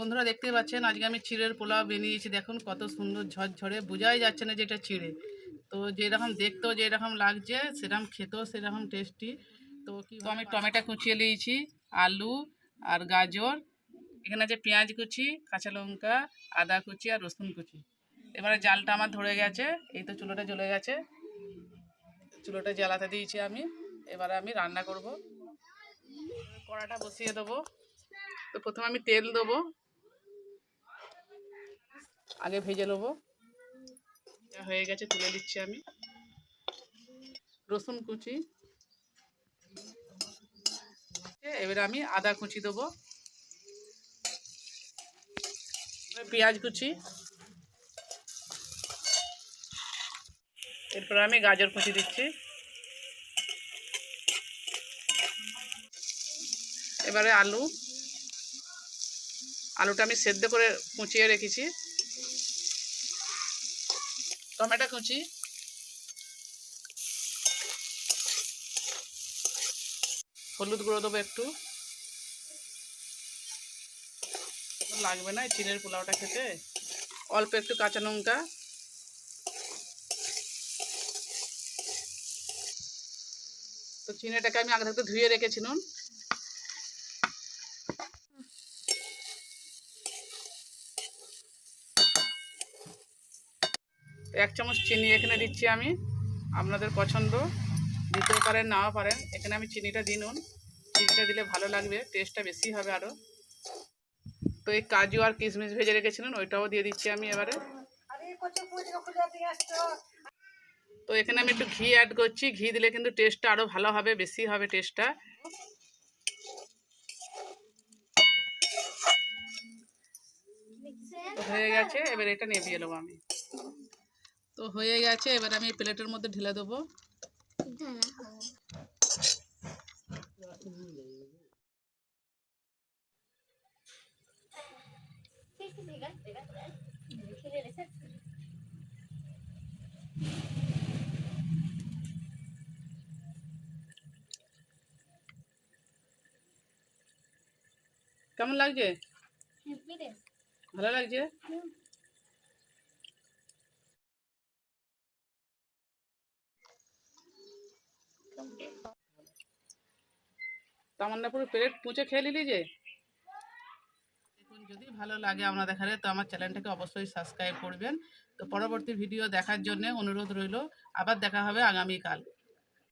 বন্ধুরা দেখতে পাচ্ছেন আজকে আমি চিড়ের পোলাও বানিয়েছি দেখুন কত সুন্দর ঝরঝরে বোঝাই যাচ্ছে না যে এটা চিড়ে। তো যেরকম দেখতেও যেরকম লাগছে সেরকম খেতেও সেরকম টেস্টি তো কি আমি টমেটো কুচিয়ে নিয়েছি আলু আর গাজর। এখানে আছে পেঁয়াজ কুচি কাঁচা লঙ্কা আদা কুচি আর রসুন কুচি। এবারে জালটা আমার ধরে গেছে এই তো চুলোটা জ্বলে গেছে। চুলোটা জ্বালাতে দিয়েছি আমি এবারে আমি রান্না করব। কড়াটা বসিয়ে দেবো। তো প্রথমে আমি তেল দেবো। আগে ভেজে নেব। যা হয়ে গেছে তুলে দিচ্ছি আমি। রসুন কুচি। এবারে আমি আদা কুচি দেবো। পেঁয়াজ কুচি। এরপর আমি গাজর কুচি দিচ্ছি। এবারে আলু। আলুটা আমি সেদ্ধ করে কুচিয়ে রেখেছি। টমেটো কুচি। হলুদ গুঁড়ো দেবো একটু। লাগবে না চিনের পোলাওটা খেতে। অল্প একটু কাঁচা লঙ্কা। তো চিনিটাকে আমি আগে থাকতে ধুয়ে রেখেছিলাম এক চামচ চিনি এখানে দিচ্ছি আমি। আপনাদের পছন্দ, দিতেও পারেন, নাও পারেন। এখানে আমি চিনিটা দিন চিনিটা দিলে ভালো লাগবে টেস্টটা বেশি হবে আরও তো এই কাজু আর কিশমিশ ভেজে রেখেছিলেন, ওইটাও দিয়ে দিচ্ছি আমি এবারে। তো এখানে আমি একটু ঘি অ্যাড করছি। ঘি দিলে কিন্তু টেস্টটা আরও ভালো হবে, বেশি হবে টেস্টটা হয়ে গেছে, এবার এটা নেবিয়ে নেব আমি। তো হয়ে গেছে এবার আমি প্লেটের মধ্যে ঢেলে দেবো। কেমন লাগছে? ভালো লাগছে? তামান্না পুরো প্লেট পুঁচে খেয়ে নিলি যে? যদি ভালো লাগে আপনাদের এখানে তো আমার চ্যানেলটাকে অবশ্যই সাবস্ক্রাইব করবেন। তো পরবর্তী ভিডিও দেখার জন্য অনুরোধ রইল, আবার দেখা হবে আগামীকাল।